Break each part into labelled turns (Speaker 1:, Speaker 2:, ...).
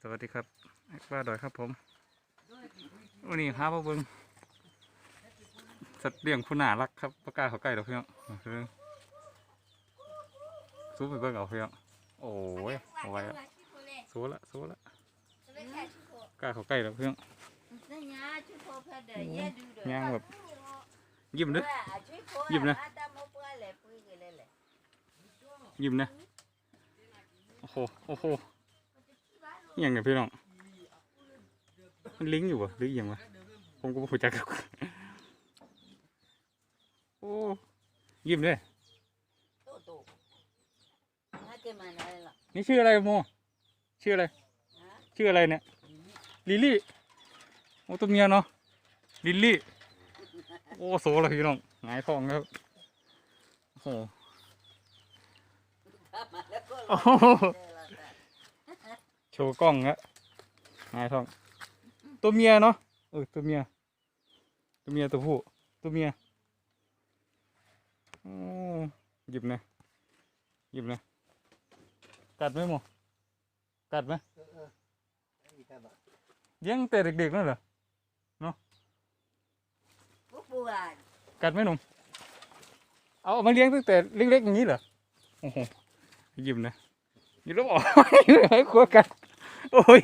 Speaker 1: สวัสดีครับแอคบ้าดอยครับผมวันนี้หาพ่อเบิ้งสัตว์เลี้ยงผู้น่ารักครับปากกล้าเขาใกล้ดอกเพียงคือสู้ไปเบิ้งเอาเพียงโอ้ยเอาไว้ละสู้ละสู้ละกล้าเขาใกล้ดอกเพียงย่างแบบยิ้มเด้อ Giúp nè. ยิ้มนะโอ้โหโอ้โห ยังเนี่ยพี่น้องมันลิงก์อยู่ปะหรืออิหยังวะผมก็ไม่รู้จักครับโอ้ยิ้มเลยนี่ชื่ออะไรโมชื่ออะไรชื่ออะไรเนี่ยลิลลี่โอ้ตัวเมียเนาะลิลลี่โอ้โซเลยพี่น้องหงายท้องครับโอ้โหโอ้โหโชว์กล้องฮะหงายท้อง ตัวเมียเนาะเออตัวเมีย ตัวเมียตัวผู้ตัวเมียโอ้หยิบนะหยิบนะกัดไหมโมกัดไหมเลี้ยังแต่เด็กๆนั่นเหรอกัดไหมหนุ่มเอามาเลี้ยงตั้งแต่เล็กๆอย่างนี้เหรอโอ้โหหยิบนะหยิบแล้วบอกกลัวกัด โอ้ย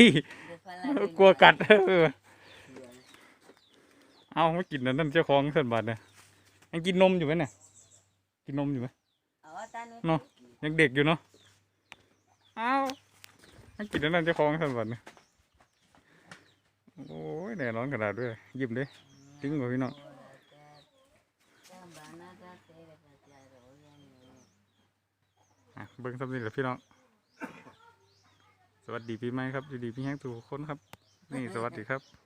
Speaker 1: กลัวกัดเออเอาไม่กินนะนั่นเจ้าของเส้นบาทเนี่ยยังกินนมอยู่ไหมเนี่ย กินนมอยู่ไหมยังเด็กอยู่เนาะเอายังกินนะนั่นเจ้าของเส้นบาทเนี่ยโอ้ยแน่นอนขนาดด้วยยิ้มเด้ทิ้งกว่าพี่น้องอะเบิ้งสำนีแหละพี่น้อง สวัสดีปีใหม่ครับอยู่ดีพี่แห้งทุกคนครับ นี่สวัสดีครับ